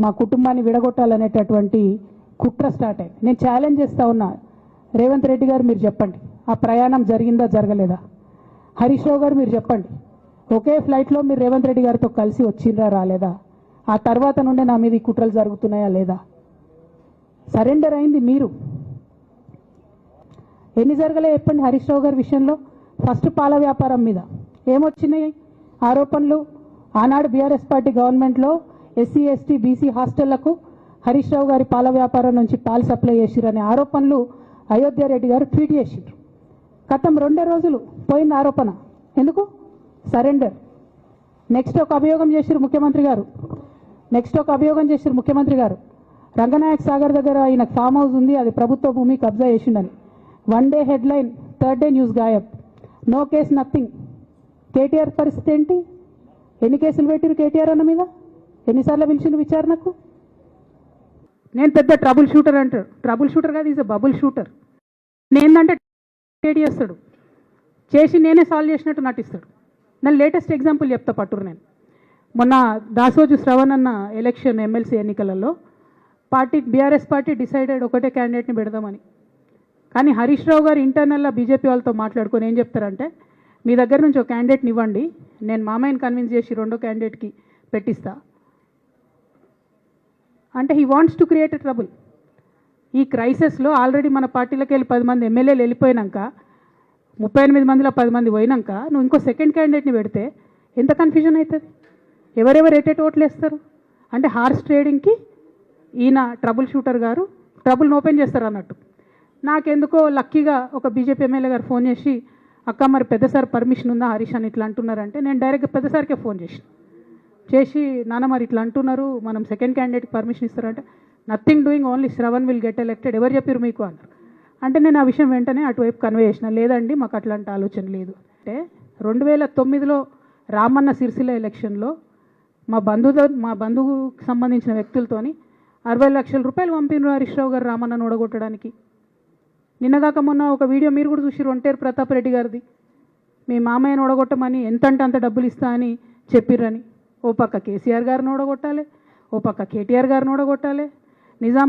మా కుటుంబాన్ని విడగొట్టాలనేటటువంటి కుట్ర స్టార్ట్ అయింది నేను ఛాలెంజ్ చేస్తూ ఉన్నా. రేవంత్ రెడ్డి గారు మీరు చెప్పండి. ఆ ప్రయాణం జరిగిందా జరగలేదా? హరీష్ రావు గారు మీరు చెప్పండి. ఒకే ఫ్లైట్లో మీరు రేవంత్ రెడ్డి గారితో కలిసి వచ్చిండ్రా రాలేదా? ఆ తర్వాత నుండే నా మీద ఈ కుట్రలు జరుగుతున్నాయా లేదా? సరెండర్ అయింది మీరు. ఎన్ని జరగలే చెప్పండి హరీష్ రావు గారి విషయంలో? ఫస్ట్ పాల వ్యాపారం మీద. ఏమొచ్చినాయి? ఆరోపణలు? ఆనాడు బీఆర్ఎస్ పార్టీ గవర్నమెంట్లో ఎస్సీ ఎస్టీ బీసీ హాస్టళ్ళకు హరీష్ రావు గారి పాల వ్యాపారం నుంచి పాలు సప్లై చేసిరనే ఆరోపణలు అయోధ్యారెడ్డి గారు ట్వీట్ చేసిరు గతం రెండే రోజులు పోయిన ఆరోపణ. ఎందుకు? సరెండర్. నెక్స్ట్ ఒక అభియోగం చేసిరు ముఖ్యమంత్రి గారు. నెక్స్ట్ ఒక అభియోగం చేసిరు ముఖ్యమంత్రి గారు. రంగనాయక్ సాగర్ దగ్గర ఆయన ఫామ్ హౌస్ ఉంది అది ప్రభుత్వ భూమి కబ్జా చేసిండని. One day headline third day news గాయబ్. No case nothing. KTR పరిస్థితి ఏంటి? ఎన్ని కేసులు పెట్టిరు కేటీఆర్ అన్న మీద? ఎన్నిసార్లు పిలిచిండు విచారణకు? నేను పెద్ద ట్రబుల్ షూటర్ అంటారు ట్రబుల్ షూటర్ కాదు ఈజ్ అ బబుల్ షూటర్ నేనంటే ఏడి చేస్తాడు. చేసి నేనే సాల్వ్ చేసినట్టు నటిస్తాడు. నన్ను లేటెస్ట్ ఎగ్జాంపుల్ చెప్తా పట్టురు నేను. మొన్న దాసోజు శ్రవణ్ అన్న ఎలక్షన్ ఎమ్మెల్సీ ఎన్నికలలో పార్టీ బీఆర్ఎస్ పార్టీ డిసైడెడ్ ఒకటే క్యాండిడేట్ని పెడదామని. కానీ హరీష్ రావు గారు ఇంటర్నల్గా బీజేపీ వాళ్ళతో మాట్లాడుకొని ఏం చెప్తారంటే మీ దగ్గర నుంచి ఒక క్యాండిడేట్ని ఇవ్వండి. నేను మామయ్యని కన్విన్స్ చేసి రెండో క్యాండిడేట్కి పెట్టిస్తా. అంటే he wants to create trouble ఈ క్రైసిస్లో ఆల్రెడీ మన పార్టీలకు వెళ్ళి పది మంది ఎమ్మెల్యేలు వెళ్ళిపోయినాక ముప్పై ఎనిమిది మందిలో పది మంది పోయినాక నువ్వు ఇంకో సెకండ్ క్యాండిడేట్ని పెడితే ఎంత కన్ఫ్యూజన్ అవుతుంది ఎవరెవరు ఎటెట్ ఓట్లు వేస్తారు? అంటే హార్స్ ట్రేడింగ్కి ఈయన ట్రబుల్ షూటర్ గారు ట్రబుల్ని ఓపెన్ చేస్తారు అన్నట్టు. నాకెందుకో లక్కీగా ఒక బీజేపీ ఎమ్మెల్యే గారు ఫోన్ చేసి అక్క మరి పెద్దసారి పర్మిషన్ ఉందా? హరీష్ అని ఇట్లా అంటున్నారంటే నేను డైరెక్ట్గా పెద్దసారికే ఫోన్ చేసాను. చేసి నాన్న మరి ఇట్లా అంటున్నారు మనం సెకండ్ క్యాండిడేట్కి పర్మిషన్ ఇస్తారంటే nothing doing only Shravan will get elected ఎవరు చెప్పారు మీకు? అన్నారు. అంటే నేను ఆ విషయం వెంటనే అటువైపు కన్వే చేసిన లేదండి మాకు అట్లాంటి ఆలోచన లేదు. అంటే రెండు వేల తొమ్మిదిలో రామన్న సిరిసిల్ల ఎలక్షన్లో మా బంధువు మా బంధువుకు సంబంధించిన వ్యక్తులతోని అరవై లక్షల రూపాయలు పంపిన హరీష్ రావు గారు రామన్నను ఓడగొట్టడానికి. నిన్నగాక మొన్న ఒక వీడియో మీరు కూడా చూసి ఒంటేరు ప్రతాప్ రెడ్డి గారిది. మీ మామయ్యను ఓడగొట్టమని ఎంత అంటే అంత డబ్బులు ఇస్తా అని చెప్పిర్రని. ఓ పక్క కేసీఆర్ గారిని ఓడగొట్టాలి ఓ పక్క కేటీఆర్ గారిని ఓడగొట్టాలి. నిజాం